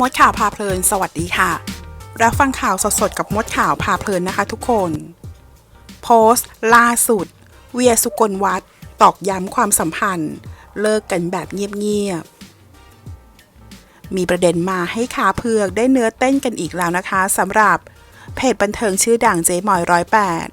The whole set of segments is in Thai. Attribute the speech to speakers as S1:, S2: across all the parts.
S1: มดข่าวพาเพลิน สวัสดีค่ะ รับฟังข่าวสดๆกับมดข่าวพาเพลินนะคะทุกคน โพสต์ ล่าสุด เวียสุกลวัฒน์ตอกย้ำความสัมพันธ์ เลิกกันแบบเงียบๆ มีประเด็นมาให้ขาเผือกได้เนื้อเต้นกันอีกแล้วนะคะสำหรับเพจบันเทิงชื่อดังเจมอยร้อยแปด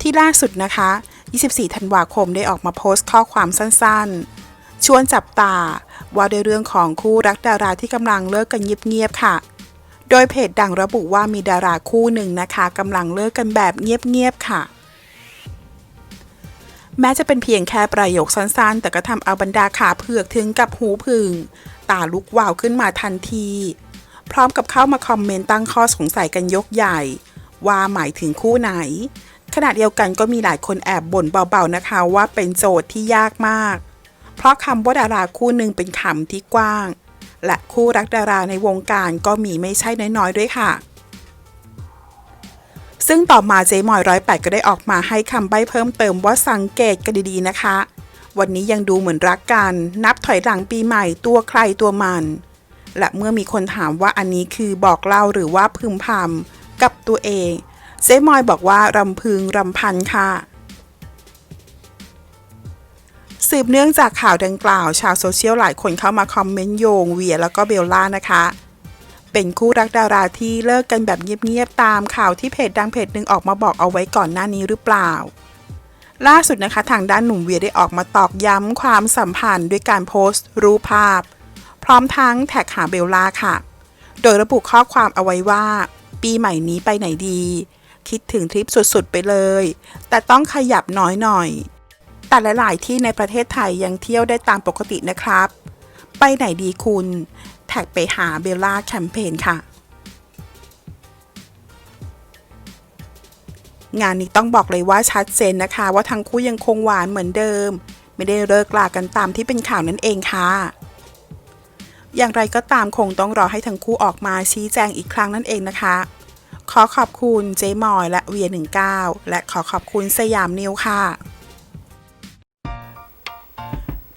S1: ที่ล่าสุดนะคะ 24 ธันวาคมได้ออกมาโพสต์ข้อความสั้นๆ ชวนจับตาว่าด้วยเรื่องของคู่รักดาราที่กำลังเลิกกันเงียบๆค่ะ โดยเพจดังระบุว่ามีดาราคู่หนึ่งนะคะกำลังเลิกกันแบบเงียบๆค่ะ แม้จะเป็นเพียงแค่ประโยคสั้นๆ แต่ก็ทำเอาบรรดาขาเผือกถึงกับหูผึ่งตาลุกวาวขึ้นมาทันที พร้อมกับเข้ามาคอมเมนต์ตั้งข้อสงสัยกันยกใหญ่ ว่าหมายถึงคู่ไหน ขณะเดียวกันก็มีหลายคนแอบบ่นเบาๆนะคะว่าเป็นโจทย์ที่ยากมาก เพราะคำว่าดาราคู่หนึ่งเป็นคำที่กว้าง และคู่รักดาราในวงการก็มีไม่ใช่น้อยๆด้วยค่ะ ซึ่งต่อมาเจมอยร้อยแปดก็ได้ออกมาให้คำใบ้เพิ่มเติมว่าสังเกตกันดีๆนะคะ วันนี้ยังดูเหมือนรักกัน นับถอยหลังปีใหม่ตัวใครตัวมัน และเมื่อมีคนถามว่าอันนี้คือบอกเล่าหรือว่าพึมพำกับตัวเองเจมอยบอกว่ารำพึงรำพันค่ะ สืบเนื่องจากข่าวดังกล่าว ชาวโซเชียลหลายคนเข้ามาคอมเมนต์โยงเวียแล้วก็เบลล่านะคะ เป็นคู่รักดาราที่เลิกกันแบบเงียบๆตามข่าวที่เพจดังเพจหนึ่งออกมาบอกเอาไว้ก่อนหน้านี้หรือเปล่า ล่าสุดนะคะทางด้านหนุ่มเวียได้ออกมาตอกย้ำความสัมพันธ์ด้วยการโพสต์ รูปภาพ พร้อมทั้งแท็กหาเบลล่าค่ะ โดยระบุข้อความเอาไว้ว่า ปีใหม่นี้ไปไหนดี คิดถึงทริปสุดๆไปเลย แต่ต้องขยับน้อยหน่อย แต่หลาย ๆ ที่ในประเทศไทยยังเที่ยวได้ตามปกตินะครับ ไปไหนดีคุณ แท็กไปหาเบลล่าแคมเปญค่ะ งานนี้ต้องบอกเลยว่าชัดเจนนะคะ ว่าทั้งคู่ยังคงหวานเหมือนเดิม ไม่ได้เลิกลากันตามที่เป็นข่าวนั่นเองค่ะ อย่างไรก็ตามคงต้องรอให้ทั้งคู่ออกมาชี้แจงอีกครั้งนั่นเองนะคะขอขอบคุณเจมอยและเวีย19และขอขอบคุณสยามนิวค่ะ